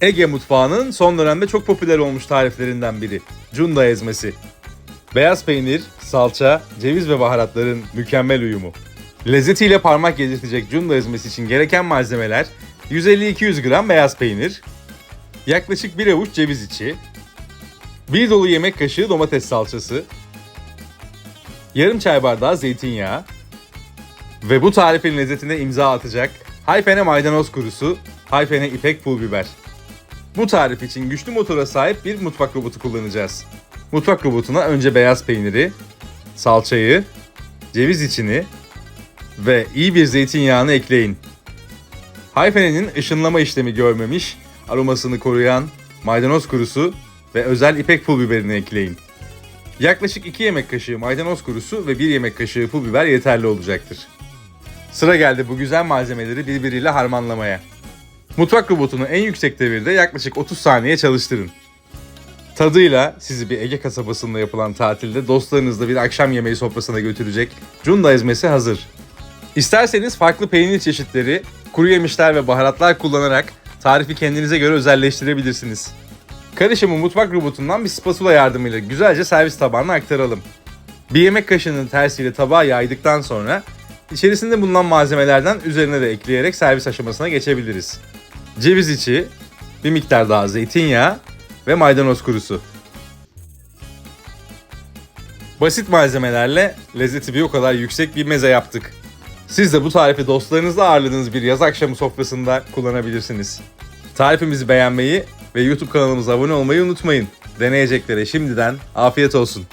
Ege mutfağının son dönemde çok popüler olmuş tariflerinden biri. Cunda ezmesi. Beyaz peynir, salça, ceviz ve baharatların mükemmel uyumu. Lezzetiyle parmak yedirtecek cunda ezmesi için gereken malzemeler 150-200 gram beyaz peynir, yaklaşık bir avuç ceviz içi, bir dolu yemek kaşığı domates salçası, yarım çay bardağı zeytinyağı ve bu tarifin lezzetine imza atacak Hayfene maydanoz kurusu, Hayfene ipek pul biber. Bu tarif için güçlü motora sahip bir mutfak robotu kullanacağız. Mutfak robotuna önce beyaz peyniri, salçayı, ceviz içini ve iyi bir zeytinyağını ekleyin. Hayfene'nin ışınlama işlemi görmemiş, aromasını koruyan maydanoz kurusu ve özel ipek pul biberini ekleyin. Yaklaşık 2 yemek kaşığı maydanoz kurusu ve 1 yemek kaşığı pul biber yeterli olacaktır. Sıra geldi bu güzel malzemeleri birbiriyle harmanlamaya. Mutfak robotunu en yüksek devirde yaklaşık 30 saniye çalıştırın. Tadıyla sizi bir Ege kasabasında yapılan tatilde dostlarınızla bir akşam yemeği sofrasına götürecek Cunda ezmesi hazır. İsterseniz farklı peynir çeşitleri, kuru yemişler ve baharatlar kullanarak tarifi kendinize göre özelleştirebilirsiniz. Karışımı mutfak robotundan bir spatula yardımıyla güzelce servis tabağına aktaralım. Bir yemek kaşığının tersiyle tabağa yaydıktan sonra içerisinde bulunan malzemelerden üzerine de ekleyerek servis aşamasına geçebiliriz. Ceviz içi, bir miktar daha zeytinyağı ve maydanoz kurusu. Basit malzemelerle lezzeti bir o kadar yüksek bir meze yaptık. Siz de bu tarifi dostlarınızla ağırladığınız bir yaz akşamı sofrasında kullanabilirsiniz. Tarifimizi beğenmeyi ve YouTube kanalımıza abone olmayı unutmayın. Deneyeceklere şimdiden afiyet olsun.